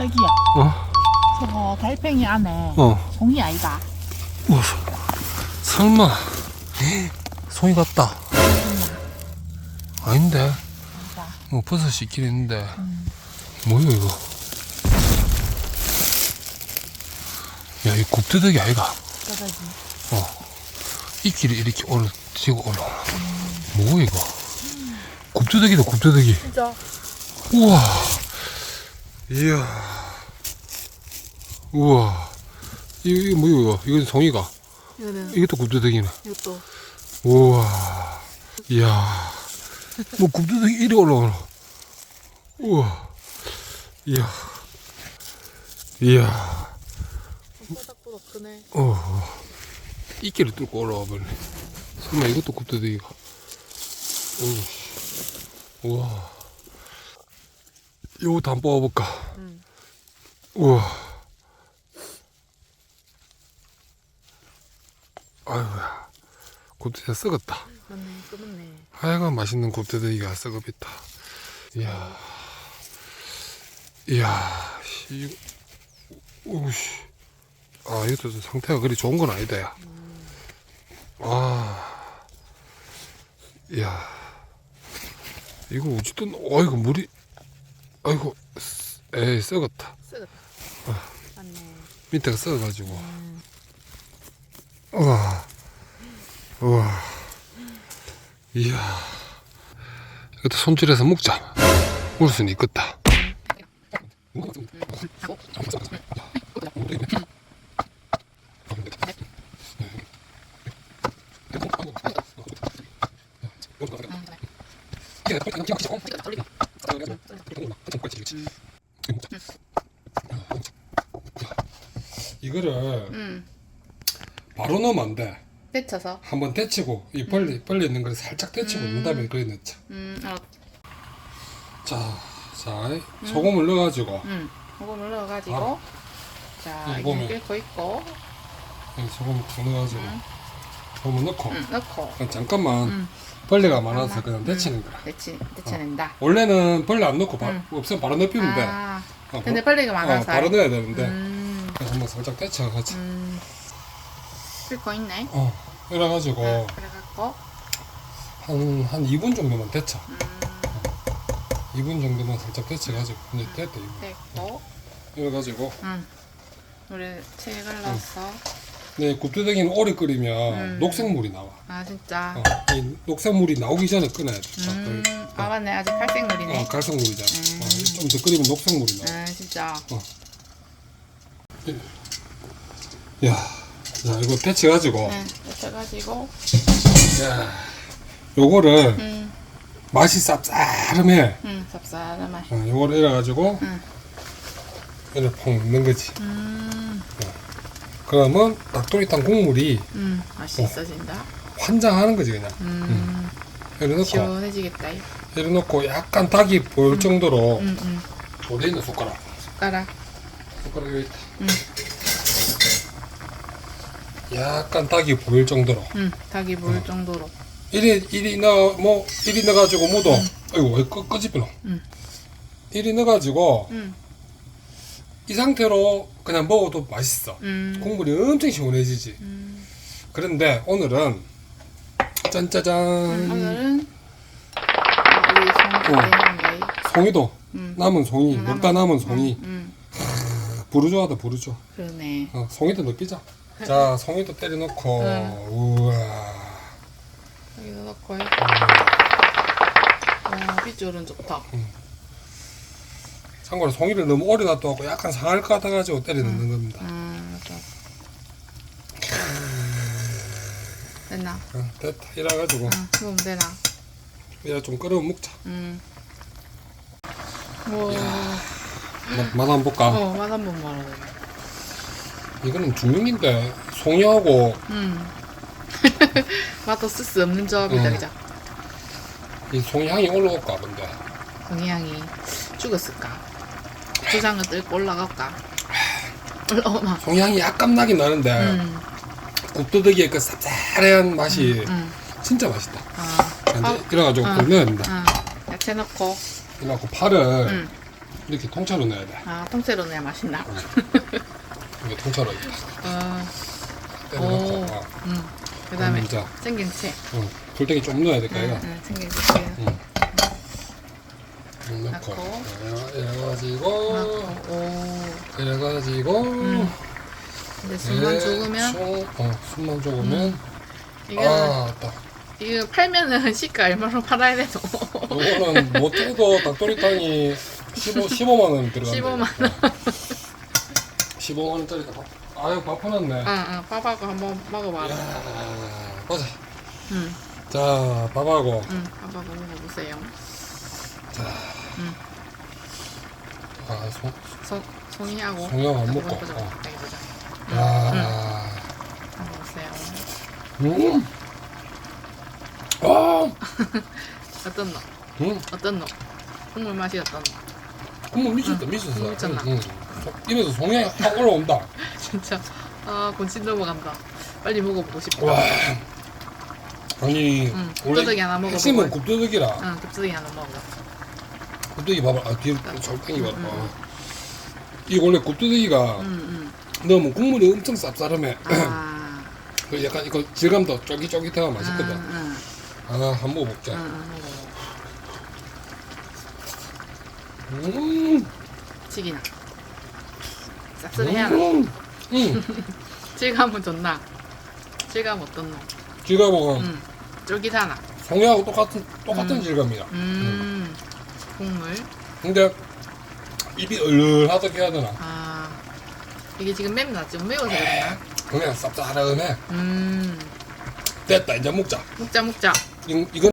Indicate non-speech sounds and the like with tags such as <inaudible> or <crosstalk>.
저기요. 어? 저거 달팽이 안에 어. 송이 아이가. 우와, 설마 송이 같다. 아닌데. 진짜. 뭐 버섯이 있긴 있는데. 음. 뭐야 이거? 야, 이 곱두덕이 아이가. 저거지. 어. 이 길이 이렇게 올라, 지고 올라오나. 뭐 이거? 곱두덕이다, 곱두덕이. 진짜. 우와. 이야. 우와. 이거, 뭐야 이거? 이건 송이가. 이거는 이것도 곱두덕이네. 이것도. 우와. 이야. 뭐 굽두덕이 이리 올라오노. 우와. 이야. 이야. 바닥보다 크네. 어. 이끼를 뚫고 올라와 버리네. 설마 이것도 굽두덕이가. 오. 우와. 요것도 한번 뽑아볼까? 응. 우와. 아이고야. 곱두덕이 썩었다. 맞네. 끊었네. 하여간 맛있는 곱대들이가 썩어있다. 이야. 이야. 씨. 오씨. 아, 이것도 상태가 그리 좋은 건 아니다, 야. 아. 이야. 이거 어쨌든, 어이구, 물이, 아이고, 쓰- 에이, 썩었다. 쓰겠다. 맞네. 밑에가 썩어가지고. 음. 우와. 우와. 이야. 이것도 손질해서 먹자. 먹을 수는 있겠다. 이거를 응. 바로 넣으면 안 돼. 데쳐서. 한번 데치고 이 벌리 벌리 있는 걸 살짝 데치고 넣은 다음에 그래 넣자. 음. 어. 자, 자 소금을 넣어가지고 응. 이거 눌러가지고. 자, 이거. 끓고 있고. 이 소금 탁 넣어가지고 응. 소금 넣고 응. 넣고. 그냥 잠깐만 응. 벌레가 많아서. 그냥 데치는 거야. 데치, 데쳐낸다. 원래는 벌레 안 넣고 바, 응. 없으면 바로 넣으면 돼. 아. 어, 근데 바- 빨리가 어, 많아서. 바로 넣어야 되는데 음. 그래서 한번 살짝 데쳐가지고 음. 끓고 있네. 어 이래가지고 응. 그래갖고. 한 한 2분 정도만 데쳐. 음. 2분 정도만 살짝 데쳐가지고 이제 됐다 2분. 됐고. 이래가지고 응. 물에 채 갈라서. 네 굽두대기는 오래 끓이면 음. 녹색물이 나와. 아 진짜. 어, 이 녹색물이 나오기 전에 꺼내야 돼. 음. 어, 아 맞네. 아직 칼색물이네. 어, 갈색물이잖아. 음. 어, 좀 더 끓이면 녹색물이 나와. 아 진짜. 야, 자 이거 데쳐가지고, 응. 데쳐가지고. 야, 요거를 응. 맛이 쌉싸름해. 응. 쌉싸한 맛. 어, 요거를 이래가지고 응. 이렇게 펑 넣는 거지. 음. 그러면 닭도리탕 국물이 음. 맛이 어. 있어진다. 환장하는 거지 그냥. 음. 이래 놓고, 시원해지겠다. 이래 놓고 약간 닭이 보일 정도로 응. 응. 어디 있는 숟가락? 숟가락. 숟가락 여기 있다. 응. 약간 닭이 보일 정도로. 응. 닭이 물 어. 정도로. 이리 이리 넣어 뭐 이리 넣어가지고 무도 아이고 왜 끄, 끄집어 응. 이리 넣어가지고 응. 이 상태로 그냥 먹어도 맛있어 음. 국물이 엄청 시원해지지 음. 그런데 오늘은 짠짜잔 음. 오늘은 우리 어. 송대인데. 송이도 음. 남은 송이 음, 먹다 남은 송이 음. 부르조하다 부르조 그러네. 어, 송이도 넣기자 자 송이도 때려 넣고 응. 우와 여기다 넣고 해. 와, 비주얼은 좋다. 참고로 송이를 너무 오래 놔두고 약간 상할 것 같아가지고 때려 넣는 겁니다 음, 맞아. 됐나? 어, 됐다 이래가지고 응, 그럼 되나? 이래 좀 끓여 먹자 응. 뭐, 맛, 맛 한번 볼까? 어, 맛 한 번 말아봐. 이거는 중용인데 송이하고 응. <laughs> 맛도 쓸수 없는 조합이다, 응. 그죠? 이 송이 향이 올라올까 본데 동희양이 죽었을까? 조장을 뜰고 올라갈까? 올라오나? 송이 향이 약간 나긴 나는데 응. 굽두더기의 그 쌉싸래한 맛이 응. 진짜 맛있다 아, 이제 아, 응. 그걸 넣어야 된다 응. 야채 넣고, 이래갖고 파를 응. 이렇게 통째로 넣어야 돼. 아 통째로 내야 맛있나? 이게 통째로 이렇게 어, 때려놓고. 오. 어. 음. 그다음에 먼저 생김치. 응. 풀떼기 좀 넣어야 될까 이거. 응, 응, 생김치. 응. 좀 넣고. 넣고. 이래- 이래가지고 넣고. 오. 이래가지고. 음. 이제 숨만 죽으면 대충, 어 숨만 죽으면. 이거는 아, 딱. 이거 팔면은 <laughs> 시가 얼마로 팔아야 되노? 이거는 못 해도 닭도리탕이 15, 15만 원 들어간다. 15만 원. 15만 원짜리 다. 아유 밥 해놨네. 응, 응, 밥하고 한번 먹어봐라. 야, 보자. 응, 자, 밥하고. 응, 밥하고 먹어보세요. 아, 송, 송, 송이하고. 송이하고 안 먹고. 보자, 어. 여기 보자. 야, 먹어보세요. 음. 아, 어떤 너? 음, 어떤 너? 국물 맛이 어떤 너? 국물 미쳤다, 미쳤어. 미쳤나? 응, 응. 소- 입에서 송이 확 올라온다. <laughs> 진짜 아 곤신 넘어간다. 빨리 먹어보고 싶다. 와, 아니 응, 원래 굽도덕이 하나 먹어보고. 핵심은 굽도덕이라. 응, 급수기 하나 먹어. 굽도기 봐봐, 아 뒤에 잘 땡겨봐. 응, 응. 이 원래 응, 응. 넣으면 국물이 엄청 쌉싸름해. 아, <clears throat> 그 약간 이거 질감도 쫄깃쫄깃해가 맛있거든. 응, 응, 아, 한번 응, 먹어. 음, 치기나. 쌉쓸해야 나. 음, 음. <laughs> 질감은 좋나? 질감 너? 질감은 응, 쫄깃하나? 송이하고 똑같은 똑같은 음. 질감이야. 음, 국물. 근데 입이 얼얼하다고 해야 되나? 아, 이게 지금 맵나? 좀 매워서 그러나? 그냥 쌉싸름해. 음, 됐다, 이제 먹자. 먹자, 먹자. 이, 이건